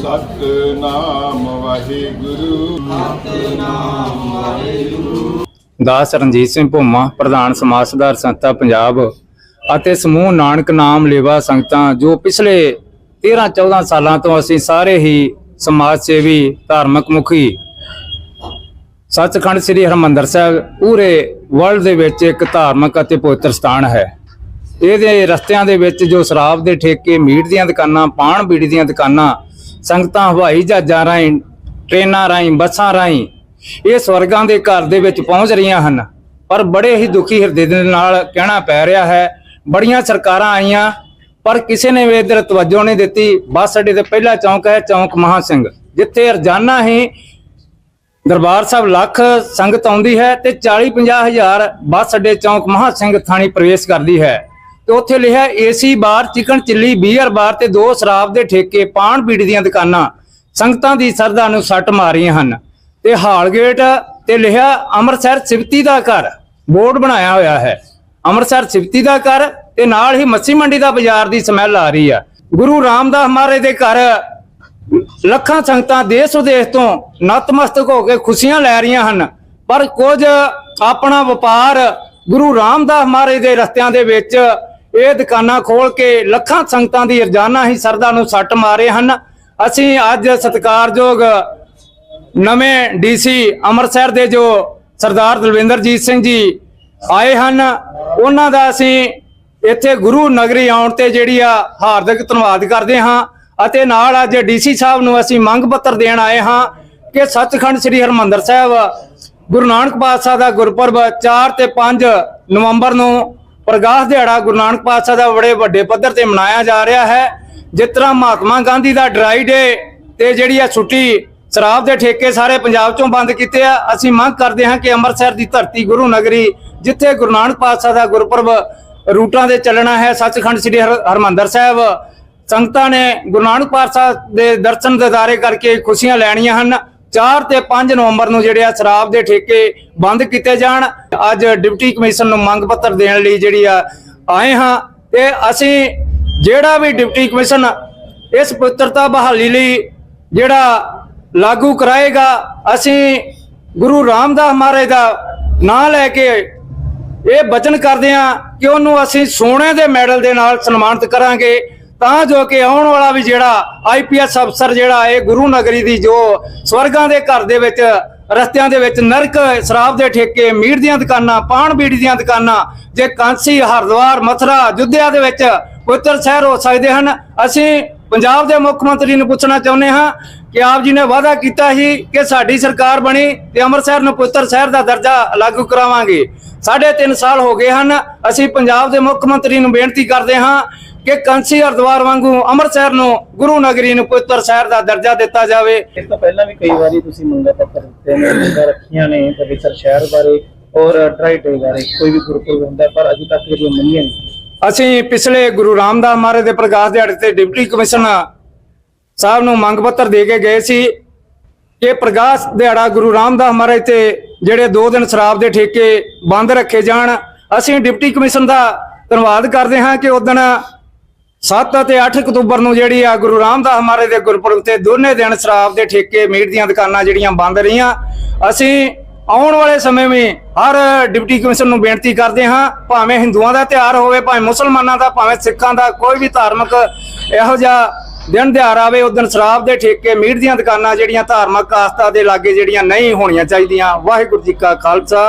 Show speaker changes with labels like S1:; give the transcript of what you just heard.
S1: ਸਤਨਾਮ ਵਾਹਿਗੁਰੂ।
S2: ਦਾਸ ਰਣਜੀਤ ਸਿੰਘ ਭੁੰਮਾ, ਪ੍ਰਧਾਨ ਸਮਾਜ ਸੁਧਾਰ ਸੰਸਥਾ ਪੰਜਾਬ ਅਤੇ ਸਮੂਹ ਨਾਨਕ ਨਾਮ ਲੇਵਾ ਸੰਗਤਾਂ, ਜੋ ਪਿਛਲੇ 13 14 ਸਾਲਾਂ ਤੋਂ ਅਸੀਂ ਸਾਰੇ ਹੀ ਸਮਾਜ ਸੇਵੀ, ਧਾਰਮਿਕ ਮੁਖੀ ਸੱਚਖੰਡ ਸ੍ਰੀ ਹਰਮੰਦਰ ਸਾਹਿਬ, ਪੂਰੇ ਵਰਲਡ ਦੇ ਵਿੱਚ ਇੱਕ ਧਾਰਮਿਕ ਅਤੇ ਪਵਿੱਤਰ ਸਥਾਨ ਹੈ। ਇਹਦੇ ਰਸਤਿਆਂ ਦੇ ਵਿੱਚ ਜੋ ਸ਼ਰਾਬ ਦੇ ਠੇਕੇ, ਮੀਟ ਦੀਆਂ ਦੁਕਾਨਾਂ ਪਾਣ ਬੀੜੀ ਦੀਆਂ ਦੁਕਾਨਾਂ ਸੰਗਤਾਂ ਹਵਾਈ ਜਹਾਜ਼ਾਂ ਰਾਹੀਂ, ਟ੍ਰੇਨਾਂ ਰਾਹੀਂ, ਬੱਸਾਂ ਰਾਹੀਂ ਇਹ ਸਵਰਗਾਂ ਦੇ ਘਰ ਦੇ ਵਿੱਚ ਪਹੁੰਚ ਰਹੀਆਂ ਹਨ। ਪਰ ਬੜੇ ਹੀ ਦੁਖੀ ਹਿਰਦੇ ਦੇ ਨਾਲ ਕਹਿਣਾ ਪੈ ਰਿਹਾ ਹੈ, ਬੜੀਆਂ ਸਰਕਾਰਾਂ ਆਈਆਂ, ਪਰ ਕਿਸੇ ਨੇ ਵੀ ਇਧਰ ਤਵੱਜੋ ਨਹੀਂ ਦਿੱਤੀ। ਬੱਸ ਅੱਡੇ ਤੇ ਪਹਿਲਾ ਚੌਂਕ ਹੈ ਚੌਂਕ ਮਹਾ ਸਿੰਘ, ਜਿੱਥੇ ਰੋਜ਼ਾਨਾ ਹੀ ਦਰਬਾਰ ਸਾਹਿਬ ਲੱਖ ਸੰਗਤ ਆਉਂਦੀ ਹੈ ਤੇ 40 50 ਹਜ਼ਾਰ ਬੱਸ ਅੱਡੇ ਚੌਂਕ ਮਹਾ ਸਿੰਘ ਥਾਣੀ ਪ੍ਰਵੇਸ਼ ਕਰਦੀ ਹੈ। ਤੇ ਉੱਥੇ ਲਿਖਿਆ AC bar, chicken chilli, beer bar ਤੇ ਦੋ ਸ਼ਰਾਬ ਦੇ ਠੇਕੇ ਪਾਨ ਬੀੜੀ ਦੀਆਂ ਦੁਕਾਨਾਂ। ਸੰਗਤਾਂ ਦੀ ਸਰਦਾ ਨੂੰ ਸੱਟ ਮਾਰੀਆਂ ਹਨ। ਤੇ ਹਾਲਗੇਟ ਤੇ ਲਿਖਿਆ, ਅੰਮ੍ਰਿਤਸਰ ਸਿਵਤੀ ਦਾ ਘਰ। ਬੋਰਡ ਬਣਾਇਆ ਹੋਇਆ ਹੈ। ਅੰਮ੍ਰਿਤਸਰ ਸਿਵਤੀ ਦਾ ਘਰ ਤੇ ਨਾਲ ਹੀ ਮੱਛੀ ਮੰਡੀ ਦਾ ਬਾਜ਼ਾਰ ਦੀ ਸਮੈਲ ਆ ਰਹੀ ਆ। ਗੁਰੂ ਰਾਮਦਾਸ ਮਹਾਰਾਜ ਦੇ ਘਰ ਲੱਖਾਂ ਸੰਗਤਾਂ ਦੇਸ਼ ਵਿਦੇਸ਼ ਤੋਂ ਨਤਮਸਤਕ ਹੋ ਕੇ ਖੁਸ਼ੀਆਂ ਲੈ ਰਹੀਆਂ ਹਨ। ਪਰ ਕੁਝ ਆਪਣਾ ਵਪਾਰ ਗੁਰੂ ਰਾਮਦਾਸ ਮਹਾਰਾਜ ਦੇ ਰਸਤਿਆਂ ਦੇ ਵਿੱਚ ਇਹ ਦੁਕਾਨਾਂ ਖੋਲ ਕੇ ਲੱਖਾਂ ਸੰਗਤਾਂ ਦੀ ਰੋਜ਼ਾਨਾ ਹੀ ਸਰਦਾ ਨੂੰ ਸੱਟ ਮਾਰੇ ਹਨ। ਅਸੀਂ ਅੱਜ ਸਤਿਕਾਰਯੋਗ ਨਵੇਂ ਡੀਸੀ ਅੰਮ੍ਰਿਤਸਰ ਦੇ ਜੋ ਸਰਦਾਰ ਦਲਵਿੰਦਰਜੀਤ ਸਿੰਘ ਜੀ ਆਏ ਹਨ, ਉਹਨਾਂ ਦਾ ਅਸੀਂ ਇੱਥੇ ਗੁਰੂ ਨਗਰੀ ਆਉਣ ਤੇ ਜਿਹੜੀ ਆ ਹਾਰਦਿਕ ਧੰਨਵਾਦ ਕਰਦੇ ਹਾਂ ਅਤੇ ਨਾਲ ਅੱਜ ਡੀਸੀ ਸਾਹਿਬ ਨੂੰ ਅਸੀਂ ਮੰਗ ਪੱਤਰ ਦੇਣ ਆਏ ਹਾਂ ਕਿ ਸੱਚਖੰਡ ਸ੍ਰੀ ਹਰਮੰਦਰ ਸਾਹਿਬ ਗੁਰੂ ਨਾਨਕ ਪਾਤਸ਼ਾਹ ਦਾ ਗੁਰਪੁਰਬ 4 ਤੇ 5 ਨਵੰਬਰ ਨੂੰ ਪ੍ਰਗਾਸ ਦਿਹਾੜਾ ਗੁਰੂ ਨਾਨਕ ਪਾਤਸ਼ਾਹ ਦਾ ਬੜੇ ਵੱਡੇ ਪੱਧਰ ਤੇ ਮਨਾਇਆ ਜਾ ਰਿਹਾ ਹੈ। ਜਿਸ ਤਰ੍ਹਾਂ ਮਹਾਤਮਾ ਗਾਂਧੀ ਦਾ ਡਰਾਈ ਡੇ ਤੇ ਜਿਹੜੀ ਆ ਛੁੱਟੀ ਸ਼ਰਾਬ ਦੇ ਠੇਕੇ ਸਾਰੇ ਪੰਜਾਬ ਚੋਂ ਬੰਦ ਕੀਤੇ ਆ। ਅਸੀਂ ਮੰਗ ਕਰਦੇ ਹਾਂ ਕਿ ਅੰਮ੍ਰਿਤਸਰ ਦੀ ਧਰਤੀ ਗੁਰੂ ਨਗਰੀ, ਜਿੱਥੇ ਗੁਰੂ ਨਾਨਕ ਪਾਤਸ਼ਾਹ ਦਾ ਗੁਰਪੁਰਬ ਰੂਟਾਂ ਦੇ ਚੱਲਣਾ ਹੈ, ਸੱਚਖੰਡ ਸ੍ਰੀ ਹਰ- ਹਰਮੰਦਰ ਸਾਹਿਬ। ਸੰਗਤਾਂ ਨੇ ਗੁਰੂ ਨਾਨਕ ਪਾਤਸ਼ਾਹ ਦੇ ਦਰਸ਼ਨ ਦਿਦਾਰੇ ਕਰਕੇ ਖੁਸ਼ੀਆਂ ਲੈਣੀਆਂ ਹਨ। 4 ਤੇ 5 ਨਵੰਬਰ ਨੂੰ ਜਿਹੜੇ ਆ ਸ਼ਰਾਬ ਦੇ ਠੇਕੇ ਬੰਦ ਕੀਤੇ ਜਾਣ। ਅੱਜ ਡਿਪਟੀ ਕਮਿਸ਼ਨ ਨੂੰ ਮੰਗ ਪੱਤਰ ਦੇਣ ਲਈ ਜਿਹੜੀ ਆ ਆਏ ਹਾਂ ਤੇ ਅਸੀਂ ਜਿਹੜਾ ਵੀ ਡਿਪਟੀ ਕਮਿਸ਼ਨ ਇਸ ਪਵਿੱਤਰਤਾ ਬਹਾਲੀ ਲਈ ਜਿਹੜਾ ਲਾਗੂ ਕਰਾਏਗਾ, ਅਸੀਂ ਗੁਰੂ ਰਾਮਦਾਸ ਮਹਾਰਾਜ ਦਾ ਨਾਂ ਲੈ ਕੇ ਇਹ ਬਚਨ ਕਰਦੇ ਹਾਂ ਕਿ ਉਹਨੂੰ ਅਸੀਂ ਸੋਨੇ ਦੇ ਮੈਡਲ ਦੇ ਨਾਲ ਸਨਮਾਨਿਤ ਕਰਾਂਗੇ। ਤਾਂ ਜੋ ਕਿ ਆਉਣ ਵਾਲਾ ਵੀ ਜਿਹੜਾ ਆਈਪੀਐਸ ਅਫਸਰ ਜਿਹੜਾ ਇਹ ਗੁਰੂ ਨਗਰੀ ਦੀ ਜੋ ਸਵਰਗਾਂ ਦੇ ਘਰ ਦੇ ਵਿੱਚ, ਰਸਤਿਆਂ ਦੇ ਵਿੱਚ ਨਰਕ ਸ਼ਰਾਬ ਦੇ ਠੇਕੇ, ਮੀਟ ਦੀਆਂ ਦੁਕਾਨਾਂ, ਪਾਨ ਬੀੜੀ ਦੀਆਂ ਦੁਕਾਨਾਂ, ਜੇ ਕਾਂਸੀ, ਹਰਦੁਆਰ, ਮਥੁਰਾ ਜੁੱਧਿਆ ਦੇ ਵਿੱਚ ਪਵਿੱਤਰ ਸ਼ਹਿਰ ਹੋ ਸਕਦੇ ਹਨ, ਅਸੀਂ ਪੰਜਾਬ ਦੇ ਮੁੱਖ ਮੰਤਰੀ ਨੂੰ ਪੁੱਛਣਾ ਚਾਹੁੰਦੇ ਹਾਂ ਕਿ ਆਪ ਜੀ ਨੇ ਵਾਅਦਾ ਕੀਤਾ ਸੀ ਕਿ ਸਾਡੀ ਸਰਕਾਰ ਬਣੀ ਤੇ ਅੰਮ੍ਰਿਤਸਰ ਨੂੰ ਪਵਿੱਤਰ ਸ਼ਹਿਰ ਦਾ ਦਰਜਾ ਲਾਗੂ ਕਰਾਵਾਂਗੇ। ਸਾਢੇ ਤਿੰਨ ਸਾਲ ਹੋ ਗਏ ਹਨ, ਅਸੀਂ ਪੰਜਾਬ ਦੇ ਮੁੱਖ ਮੰਤਰੀ ਨੂੰ ਬੇਨਤੀ ਕਰਦੇ ਹਾਂ ਕਿ ਕੰਸੀ ਹਰਦੁਆਰ ਵਾਂਗੂ ਅੰਮ੍ਰਿਤਸਰ ਨੂੰ ਗੁਰੂ ਨਗਰੀ ਨੂੰ ਪਵਿੱਤਰ ਸ਼ਹਿਰ ਦਾ ਦਰਜਾ ਦਿੱਤਾ ਜਾਵੇ।
S3: ਇਸ ਤੋਂ ਪਹਿਲਾਂ ਵੀ ਕਈ ਵਾਰੀ ਤੁਸੀਂ ਮੰਗਾ ਪੱਤਰ ਦਿੱਤੇ ਨੇ ਮੰਗਾ ਰੱਖੀਆਂ ਨੇ ਪਵਿੱਤਰ ਸ਼ਹਿਰ ਬਾਰੇ ਔਰ ਡਰਾਈ ਡੇ ਬਾਰੇ ਕੋਈ ਵੀ ਗੁਰਪੁਰਬ ਹੁੰਦਾ ਪਰ ਅਜੇ ਤੱਕ ਜਿਹੜੀਆਂ ਮੰਨੀਆਂ ਨਹੀਂ।
S2: ਅਸੀਂ ਪਿਛਲੇ ਗੁਰੂ ਰਾਮਦਾਸ ਮਹਾਰਾਜ ਦੇ ਪ੍ਰਕਾਸ਼ ਦਿਹਾੜੇ ਤੇ ਡਿਪਟੀ ਕਮਿਸ਼ਨ ਸਾਹਿਬ ਨੂੰ ਮੰਗ ਪੱਤਰ ਦੇ ਕੇ ਗਏ ਸੀ ਕਿ ਪ੍ਰਕਾਸ਼ ਦਿਹਾੜਾ ਗੁਰੂ ਰਾਮਦਾਸ ਮਹਾਰਾਜ ਤੇ ਜਿਹੜੇ 2 ਦਿਨ ਸ਼ਰਾਬ ਦੇ ਠੇਕੇ ਬੰਦ ਰੱਖੇ ਜਾਣ। ਅਸੀਂ ਡਿਪਟੀ ਕਮਿਸ਼ਨ ਦਾ ਧੰਨਵਾਦ ਕਰਦੇ ਹਾਂ ਕਿ ਉਦੋਂ 7 ਅਤੇ 8 ਅਕਤੂਬਰ ਨੂੰ ਜਿਹੜੀ ਆ ਗੁਰੂ ਰਾਮਦਾਸ ਮਹਾਰਾਜ ਦੇ ਗੁਰਪੁਰਬ ਤੇ ਦੋਨੇ ਦਿਨ ਸ਼ਰਾਬ ਦੇ ਠੇਕੇ, ਮੀਟ ਦੀਆਂ ਦੁਕਾਨਾਂ ਜਿਹੜੀਆਂ ਬੰਦ ਰਹੀਆਂ। ਅਸੀਂ ਆਉਣ ਵਾਲੇ ਸਮੇਂ ਵਿੱਚ ਹਰ ਡਿਪਟੀ ਕਮਿਸ਼ਨਰ ਨੂੰ ਬੇਨਤੀ ਕਰਦੇ ਹਾਂ, ਭਾਵੇਂ ਹਿੰਦੂਆਂ ਦਾ ਤਿਉਹਾਰ ਹੋਵੇ, ਭਾਵੇਂ ਮੁਸਲਮਾਨਾਂ ਦਾ, ਭਾਵੇਂ ਸਿੱਖਾਂ ਦਾ, ਕੋਈ ਵੀ ਧਾਰਮਿਕ ਇਹੋ ਜਿਹਾ ਦਿਨ ਤਿਉਹਾਰ ਆਵੇ, ਉਸ ਦਿਨ ਸ਼ਰਾਬ ਦੇ ਠੇਕੇ, ਮੀਟ ਦੀਆਂ ਦੁਕਾਨਾਂ ਜਿਹੜੀਆਂ ਧਾਰਮਿਕ ਆਸਥਾ ਦੇ ਲਾਗੇ ਜਿਹੜੀਆਂ ਨਹੀਂ ਹੋਣੀਆਂ ਚਾਹੀਦੀਆਂ। ਵਾਹਿਗੁਰੂ ਜੀ ਕਾ ਖਾਲਸਾ।